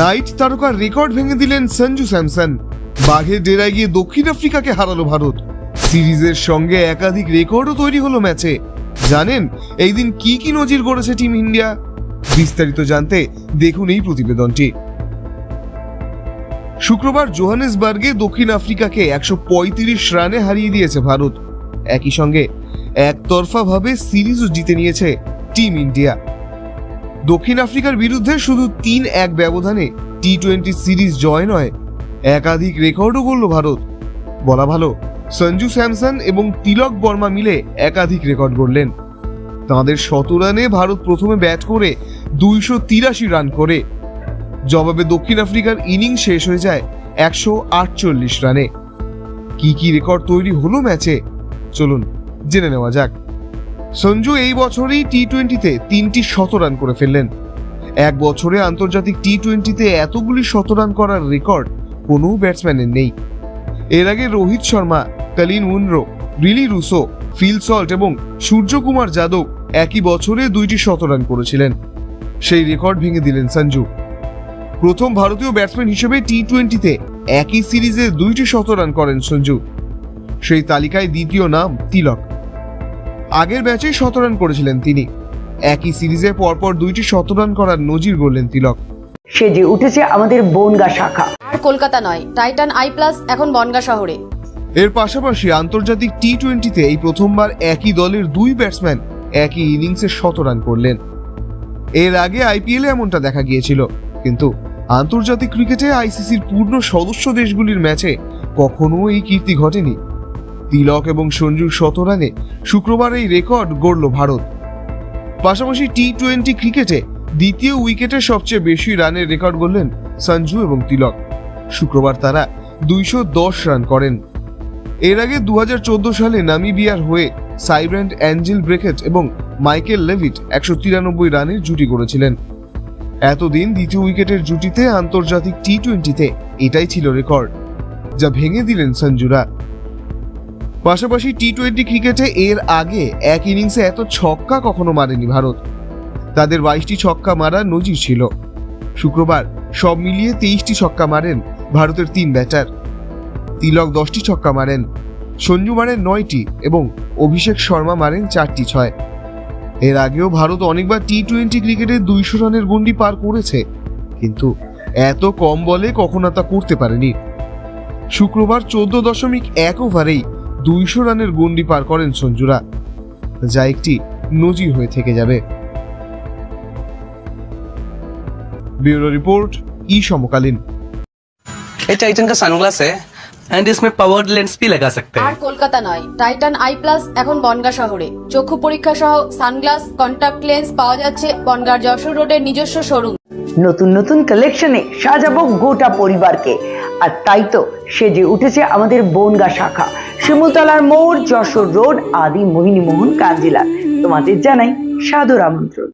Night তারকার record ভেঙে দিলেন সঞ্জু স্যামসন। বাঘের ডেরায় গিয়ে দক্ষিণ আফ্রিকাকে হারালো ভারত। সিরিজের সঙ্গে একাধিক রেকর্ডও তৈরি হলো ম্যাচে। জানেন, এই দিন কি কি নজির গড়েছে টিম ইন্ডিয়া? বিস্তারিত জানতে দেখুন এই প্রতিবেদনটি। শুক্রবার জোহানেসবার্গে দক্ষিণ আফ্রিকাকে একশো পঁয়ত্রিশ রানে হারিয়ে দিয়েছে ভারত। একই সঙ্গে একতরফাভাবে সিরিজও জিতে নিয়েছে টিম ইন্ডিয়া। দক্ষিণ আফ্রিকার বিরুদ্ধে শুধু তিন এক ব্যবধানে টি টোয়েন্টি সিরিজ জয় নয়, একাধিক রেকর্ডও করল ভারত। বলা ভালো, সঞ্জু স্যামসন এবং তিলক বর্মা মিলে একাধিক রেকর্ড গড়লেন। তাঁদের শত রানে ভারত প্রথমে ব্যাট করে দুইশো তিরাশি রান করে। জবাবে দক্ষিণ আফ্রিকার ইনিংস শেষ হয়ে যায় একশো আটচল্লিশ রানে। কি কি রেকর্ড তৈরি হলো ম্যাচে? চলুন জেনে নেওয়া যাক। সঞ্জু এই বছরই টি টোয়েন্টিতে তিনটি শতরান করে ফেললেন। এক বছরে আন্তর্জাতিক টি টোয়েন্টিতে এতগুলি শতরান করার রেকর্ড কোনো ব্যাটসম্যানের নেই। এর আগে Rohit Sharma Colin Munro Rilee Rossouw Phil Salt এবং সূর্যকুমার যাদব একই বছরে দুইটি শতরান করেছিলেন। সেই রেকর্ড ভেঙে দিলেন সঞ্জু। প্রথম ভারতীয় ব্যাটসম্যান হিসেবে টি টোয়েন্টিতে একই সিরিজে দুইটি শতরান করেন সঞ্জু। সেই তালিকায় দ্বিতীয় নাম তিলক। আগের ম্যাচে শতরান করেছিলেন তিনি। একই সিরিজে পরপর দুইটি শতরান করার নজির গড়লেন তিলক। সেজে উঠেছে আমাদের বনগা শাখা। আর কলকাতা নয় টাইটান আই প্লাস এখন বনগা শহরে। এর পাশাপাশি আন্তর্জাতিক টি টোয়েন্টিতে এই প্রথমবার একই দলের দুই ব্যাটসম্যান একই ইনিংসে শতরান করলেন। এর আগে আইপিএলে এমনটা দেখা গিয়েছিল কিন্তু আন্তর্জাতিক ক্রিকেটে আইসিসির পূর্ণ সদস্য দেশগুলির ম্যাচে কখনো এই কীর্তি ঘটেনি। তিলক এবং সঞ্জুর শতরানে শুক্রবার এই রেকর্ড গড়ল ভারত। পাশাপাশি টি টোয়েন্টি ক্রিকেটে দ্বিতীয় উইকেটে সবচেয়ে বেশি রানের রেকর্ড গড়লেন সঞ্জু এবং তিলক। শুক্রবার তারা দুইশো দশ রান করেন। এর আগে দু হাজার চোদ্দ সালে নামিবিয়ার হয়ে সাইব্র্যান্ড অ্যাঞ্জেল ব্রেকেট এবং মাইকেল লেভিট একশো তিরানব্বই রানের জুটি করেছিলেন এতদিন দ্বিতীয় উইকেটের জুটিতে আন্তর্জাতিক টি টোয়েন্টিতে এটাই ছিল রেকর্ড, যা ভেঙে দিলেন সঞ্জুরা। পাশাপাশি টি টোয়েন্টি ক্রিকেটে এর আগে এক ইনিংসে এত ছক্কা কখনো মারেনি ভারত। তাদের বাইশটি ছক্কা মারার নজির ছিল। শুক্রবার সব মিলিয়ে তেইশটি ছক্কা মারেন ভারতের তিন ব্যাটার তিলক দশটি ছক্কা মারেন, সঞ্জু মারেন নয়টি এবং অভিষেক শর্মা মারেন চারটি ছয়। এর আগেও ভারত অনেকবার টি টোয়েন্টি ক্রিকেটে দুইশো রানের গন্ডি পার করেছে, কিন্তু এত কম বলে কখনো তা করতে পারেনি। শুক্রবার চোদ্দ দশমিক এক ওভারেই দুইশো রানের গন্ডি পার করেন সঞ্জুরা যা একটি নজির হয়ে থেকে যাবে ব্যুরো রিপোর্ট ই সমকালীন ये टाइटन का सनग्लास है एंड इसमें पावर्ड लेंस भी लगा सकते আর हैं কলকাতা নয় টাইটান আই প্লাস এখন বনগা শহরে চক্ষু পরীক্ষা সহ সানগ্লাস কন্টাক্ট লেন্স পাওয়া যাচ্ছে বনগার যশোর রোডের নিজস্ব শোরুম নতুন নতুন কালেকশনে সাজাবো গোটা পরিবারকে আর তাই তো সে যে উঠেছে আমাদের বনগা শাখা। শিমুলতলার মোড়, যশোর রোড আদি মোহিনী মোহন কাঞ্জিলার তোমাদের জানাই সাদর আমন্ত্রণ।